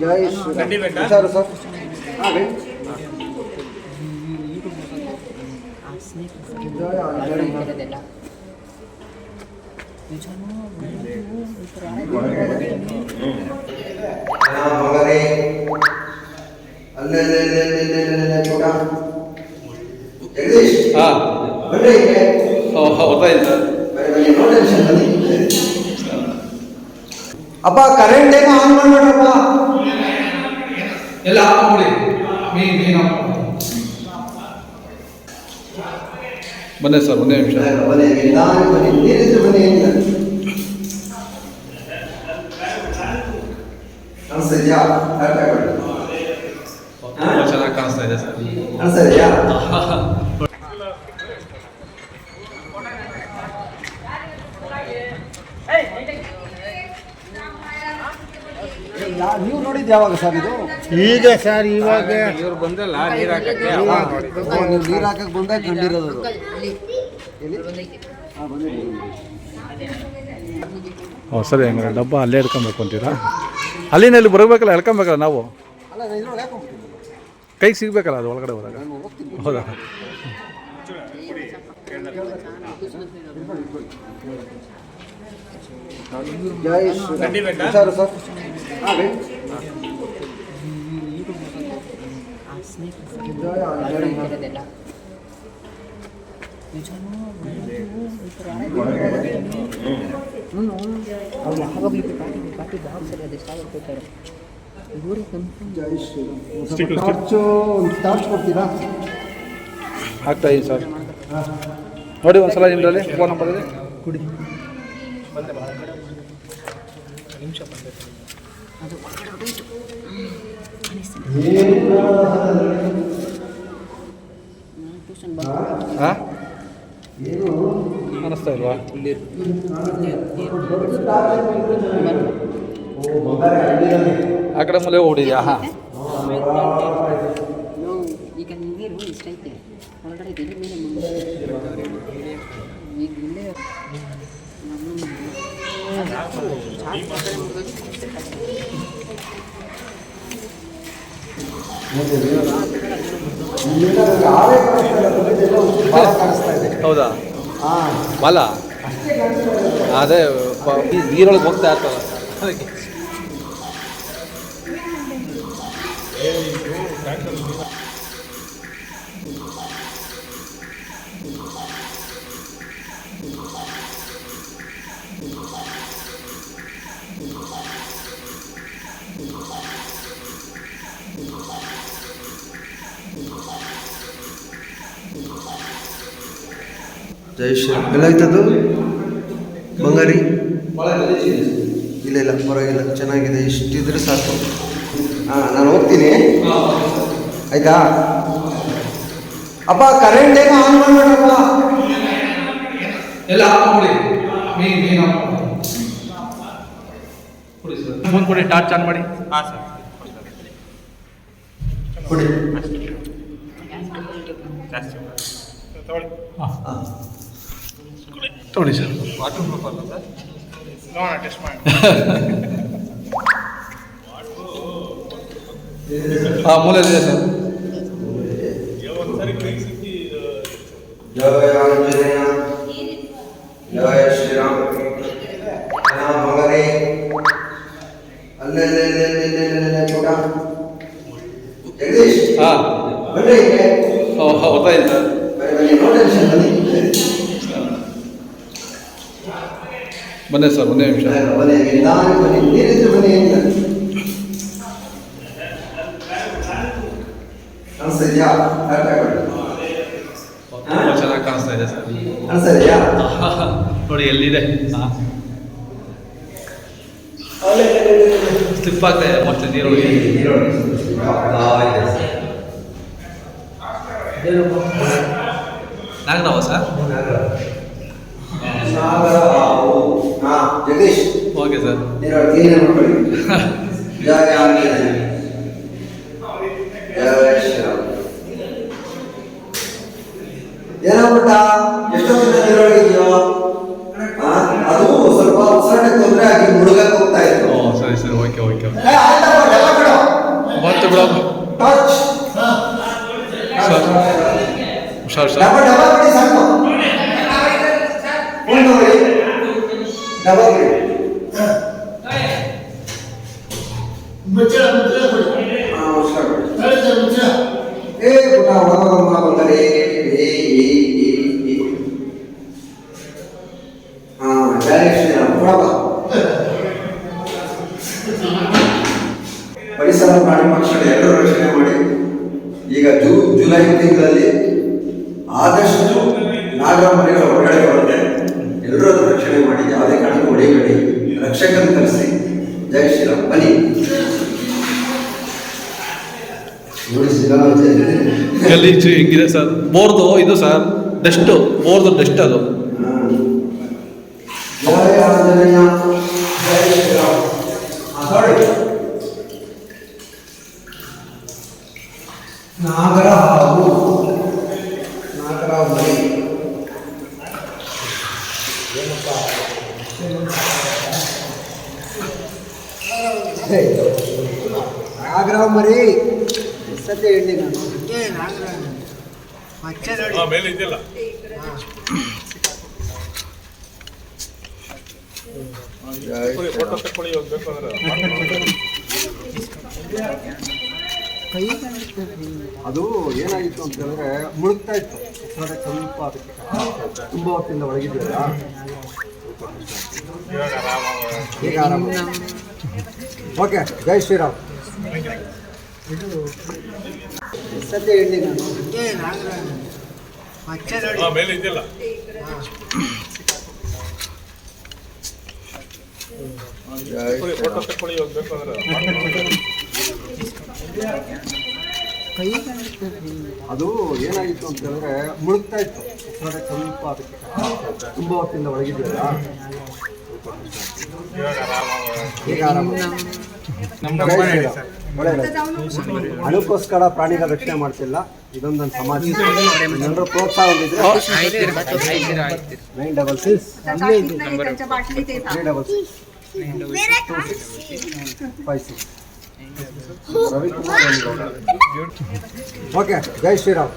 ಜೈ Shri sir ಮಗನೇ ಅಲ್ಲೇ ಜಗದೀಶ್ ಹಾ ಇಲ್ಲಿ. ಸರ್ ಬನ್ನಿ, ಬನ್ನಿ, no tension, ಬನ್ನಿ. ಅಪ್ಪ ಕರೆಂಟ್ ಏನೋ ಆನ್ ಮಾಡ್ಬೇಡ್ರಪ್ಪ ಎಲ್ಲ ಹಾಕೊಂಬಿಡಿ ಮಾಡಿ ಮೀನು ಬನ್ನಿ ಸರ್ ಒಂದೇ ನಿಮಿಷ. ಬನ್ನಿ ನಿಧಾನ ಬನ್ನಿ ನೀರಿದ್ರೆ ಬನ್ನಿ ಕಾಣಿಸ್ತಾ ಇದೆಯಾ? ತುಂಬ ಚೆನ್ನಾಗಿ ಕಾಣಿಸ್ತಾ ಇದೆ ಸರ್. ಕಾಣಿಸ್ತಾ ಇದೆಯಾ? ಯಾ- ನೀವು ನೋಡಿದ್ದು ಯಾವಾಗ ಸರ್ ಇದು? ಈಗ ಸರ್ ಇವಾಗ ಇವ್ರು ಬಂದಲ್ಲ ನೀರ್ ಹಾಕಕ್ಕೆ. ಓ, ಅವಾಗ ನೋಡಿದ್ದು. ನೀವು ನೀರು ಹಾಕಕ್ಕೆ ಬಂದಾಗ ಕಂಡಿರೋದು ಅದು. ಎಲ್ಲಿ? ಹಾಂ ಬಂದಿದ್ದೀವಿ ಓ ಸರಿ ಹಂಗಾರೆ ಡಬ್ಬ ಅಲ್ಲೇ ಹಿಡ್ಕೊಬೇಕು ಅಂತೀರಾ? ಅಲ್ಲಿನಲ್ಲಿ ಬರಬೇಕಲ್ಲ ಎಳ್ಕೊಬೇಕಲ್ಲ ನಾವು? ಅಲ್ಲ ನಾನು ಇದ್ರೊಳಗೆ ಹಾಕೊಂಡ್ಬಿಟ್ಟಿದ್ದೀನಿ ಕೈಗೆ ಸಿಗ್ಬೇಕಲ್ಲ ಅದು ಒಳಗಡೆ ಹೋದಾಗ? ನಾನು ಹೋಗ್ತೀನಿ. ಹೌದಾ? ಸರ್ ಅವ್ರು ಯಾವಾಗಲೂ ಪಾರ್ಟಿ ಪಾರ್ಟಿ ಬಾಕ್ಸ್ ಅಲ್ಲಿ ಇವರೇ ಟಾರ್ಚು ಒಂದು ಟಾರ್ಚ್ ಕೊಡ್ತೀರಾ ಸರ್. ನೋಡಿ ಒಂದ್ಸಲ ನಿಮ್ಮಲ್ಲಿ ಫೋನ್ ನಂಬರ್ ಇದೆ. ಅದು ಒಳಗಡೆ ಹೋಯ್ತು. ಟ್ಯೂಷನ್ ಬಂದು ಹಾಂ ಅನ್ನಿಸ್ತಾ ಇಲ್ವಾ? ಆ ಕಡೆ ಮೂಲೆ ಓಡಿದ್ಯಾ ಹಾಂ. ಈಗ ನೀರು ಇಷ್ಟೈತೆ ಒಳಗಡೆ ಈಗ ಇಲ್ಲೇ ಮುಂದೆ ಈಗ ಇಲ್ಲೇ ಭಾಳ ಕಾಣಿಸ್ತಾ ಇದೆ ಹೌದಾ? ಬಾಲ? ಅದೇ ನೀರೊಳಗೆ ಹೋಗ್ತಾ ಇರ್ತಲ್ಲ. ಅದಕ್ಕೆ. ಜೈ ಶ್ರೀ ಎಲ್ಲಾಯ್ತದು ಬಂಗಾರಿ? ಇಲ್ಲ ಇಲ್ಲ ಪರವಾಗಿಲ್ಲ. ಚೆನ್ನಾಗಿದೆ. ಇಷ್ಟಿದ್ರೆ ಸಾಕು. ಹಾಂ ನಾನು ಹೋಗ್ತೀನಿ. ಆಯ್ತಾ? ಅಪ್ಪ ಕರೆಂಟ್ ಏನೋ ಆನ್ ಮಾಡಬೇಕಪ್ಪ? ಎಲ್ಲ ಫೋನ್ ಕೊಡಿ ಟಾರ್ಚ್ ಆನ್ ಮಾಡಿ. ಹಾ ಸರ್. ಕೊಡಿ ತೊಗೊಳ್ಳಿ ಸರ್ ವಾಟರ್ ಪ್ರೂಫ್ ಅಲ್ಲ ಸರ್ ನೋಡೋಣ ಟೆಸ್ಟ್ ಮಾಡಿ ಹಾಂ ಮೂಲೆಯಲ್ಲಿದೆ ಸರ್ ಜಯ ಆಂಜನೇಯ ಜಯ ಶ್ರೀರಾಮ್ ಜಯ ಮಗನೇ ಅಲ್ಲೇ ಪುಟ ಜಗದೀಶ್ ಹಾಂ ಬನ್ನಿ ಗೊತ್ತಾಯ್ತು ಸರ್ ಬನ್ನಿ, ಸರ್ ಒಂದೇ ನಿಮಿಷ. ಚೆನ್ನಾಗಿ ಕಾಣಿಸ್ತಾ ಇದೆ ಸರ್. ನೋಡಿ ಎಲ್ಲಿದೆ? ಸ್ಲಿಪ್ ಆಗ್ತಾ ಇದೆ ಮತ್ತೆ ನೀರೊಳಗೆ ನಾಗರಾವ ಸರ್? ಜಗದೀಶ್. Okay sir. ಜಯ ಶ್ರೀರಾಮ್ ಏನಾಗ್ಬಿಟ್ಟ ಎಷ್ಟೊತ್ತಿನ ನೀರೊಳಗಿದೆಯೋ ಅದು ಸ್ವಲ್ಪ ಉಸಿರಾಟಕ್ಕೆ ತೊಂದರೆ ಆಗಿ ಮುಳುಗಕ್ಕೆ ಹೋಗ್ತಾ ಇತ್ತು. ಸರಿ ಸರಿ ಓಕೆ ಓಕೆ ಏ, ಆಯ್ತಪ್ಪ ಸರ್ ಡಬಲ್ ಡಬಲ್ ಬಿಡಿ ಸಾಕು ಫೋನ್ ತಗೊಳ್ಳಿ ಡಬಲ್ ಬಿಡಿ ಹಾ, ನಮಸ್ಕಾರ ಬಿಡಿ. ಏ ಪುಟ್ಟ ಒಳಗೊಮ್ಮ ಬಂದರೆ ಏ ಏ ಏ ಏ ಹಾ ಡೈರೆಕ್ಷನ್ ಕೊಡಪ್ಪ ಪರಿಸರ ಪ್ರಾಣಿ ಪಕ್ಷಿಗಳ ಎಲ್ಲರೂ ರಕ್ಷಣೆ ಮಾಡಿ ಈಗ ಜೂ ಜುಲೈ ತಿಂಗಳಲ್ಲಿ ಆದಷ್ಟು ನಾಗರ ಒಳಗಡೆ ಹೊರಗಡೆ ಬರುತ್ತೆ ಎಲ್ಲರೂ ರಕ್ಷಣೆ ಮಾಡಿ ಯಾವುದೇ ಕಾರಣಕ್ಕೂ ಹೊಡೆಯಬೇಡಿ. ರಕ್ಷಕನ ಕರೆಸಿ. ಜಯ ಶ್ರೀರಾಮ್. ಬನ್ನಿ. ಗಲೀಜು ಹೆಂಗಿದೆ ಸರ್. ಮೋರ್ದು ಇದು ಸರ್. ಡಸ್ಟು ಮೋರ್ದು ಡಸ್ಟ್ ಅದು. ಜಯ ಆಂಜನೇಯ. ಜೈ ಶ್ರೀರಾಮ್. ಸಾರಿ ಹೇ, ನಾಗರ ಮರಿ ಸದ್ಯ ಹೇಳಿ ನಾನು. ಅದು ಏನಾಗಿತ್ತು ಅಂತ ಹೇಳಿದ್ರೆ ಮುಳುಗ್ತಾ ಇತ್ತು. ಸ್ವಲ್ಪ ಅದಕ್ಕೆ ತುಂಬ ಹೊತ್ತಿಂದ ಒಳಗಿದ್ದೀರಾ ಈಗ ಆರಾಮ ಓಕೆ ಜೈ ಶ್ರೀರಾಮ್. ಸದ್ಯ ಹೇಳಿ ನಾನು? ಮೇಲೆ ಇದೆಯಲ್ಲ ಫೋಟೋ ಅಂದ್ರೆ ಅದು ಏನಾಗಿತ್ತು ಅಂತ ಹೇಳಿದ್ರೆ ಮುಳುಗ್ತಾ ಇತ್ತು. ಸ್ವಲ್ಪ ಅದಕ್ಕೆ ತುಂಬ ಹೊತ್ತಿಂದ ಒಳಗಿದ್ದೀರಾ ಅದಕ್ಕೋಸ್ಕರ ಪ್ರಾಣಿಗಳ ರಕ್ಷಣೆ ಮಾಡ್ತಿಲ್ಲ. ಇದೊಂದು ನನ್ನ ಸಮಾಜ. ಜನರು ಪ್ರೋತ್ಸಾಹ nine double six three double six five six. Okay ಜೈ ಶ್ರೀರಾಮ್